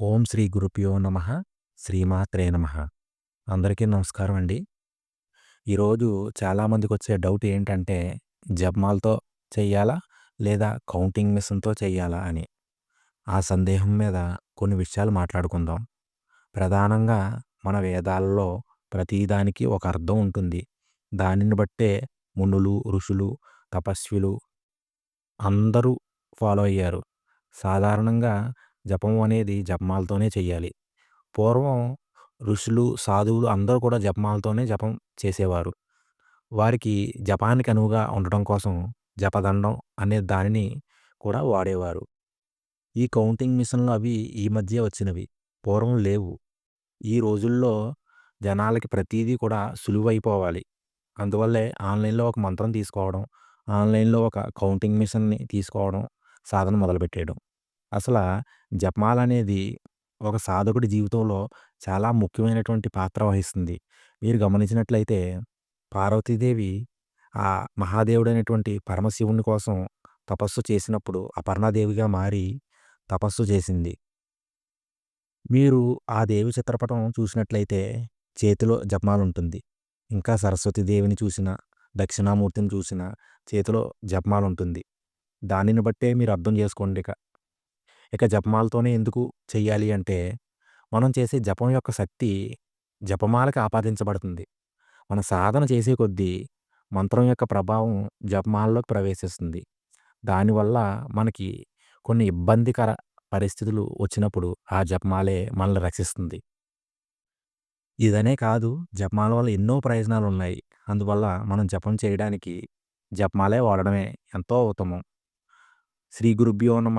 ఓం శ్రీ గురుభ్యో నమ శ్రీమాత్రే నమ. అందరికీ నమస్కారం అండి. ఈరోజు చాలామందికి వచ్చే డౌట్ ఏంటంటే జబ్మాల్తో చెయ్యాలా లేదా కౌంటింగ్ మిషన్తో చెయ్యాలా అని. ఆ సందేహం మీద కొన్ని విషయాలు మాట్లాడుకుందాం. ప్రధానంగా మన వేదాలలో ప్రతిదానికి ఒక అర్థం ఉంటుంది. దానిని బట్టే మునులు ఋషులు తపస్విలు అందరూ ఫాలో అయ్యారు. సాధారణంగా జపం అనేది జపమాలతోనే చేయాలి పూర్వం ఋషులు సాధువులు అందరూ కూడా జపమాలతోనే జపం చేసేవారు. వారికి జపానికి అనువుగా ఉండటం కోసం జపదండం అనే దానిని కూడా వాడేవారు. ఈ కౌంటింగ్ మిషన్లు అవి ఈ మధ్య వచ్చినవి. పూర్వం లేవు. ఈ రోజుల్లో జనాలకి ప్రతిదీ కూడా సులువైపోవాలి. అందువల్లే ఆన్లైన్లో ఒక మంత్రం తీసుకోవడం ఆన్లైన్లో ఒక కౌంటింగ్ మిషన్ని తీసుకోవడం సాధన మొదలుపెట్టేయడం. అసలు జపమాలనేది ఒక సాధకుడి జీవితంలో చాలా ముఖ్యమైనటువంటి పాత్ర వహిస్తుంది మీరు గమనించినట్లయితే పార్వతీదేవి ఆ మహాదేవుడైనటువంటి పరమశివుని కోసం తపస్సు చేసినప్పుడు అపర్ణాదేవిగా మారి తపస్సు చేసింది మీరు ఆ దేవి చిత్రపటం చూసినట్లయితే చేతిలో జపమాలుంటుంది. ఇంకా సరస్వతీదేవిని చూసిన దక్షిణామూర్తిని చూసిన చేతిలో జపమాలుంటుంది. దానిని బట్టే మీరు అర్థం చేసుకోండి ఇక ఇక జపమాలతోనే ఎందుకు చెయ్యాలి అంటే మనం చేసే జపం యొక్క శక్తి జపమాలకు ఆపాదించబడుతుంది. మన సాధన చేసే కొద్దీ మంత్రం యొక్క ప్రభావం జపమాలలోకి ప్రవేశిస్తుంది. దానివల్ల మనకి కొన్ని ఇబ్బందికర పరిస్థితులు వచ్చినప్పుడు ఆ జపమాలే మనల్ని రక్షిస్తుంది. ఇదనే కాదు జపమాల వల్ల ఎన్నో ప్రయోజనాలు ఉన్నాయి. అందువల్ల మనం జపం చేయడానికి జపమాలే వాడడమే ఎంతో ఉత్తమం. శ్రీ గురుభ్యో నమ.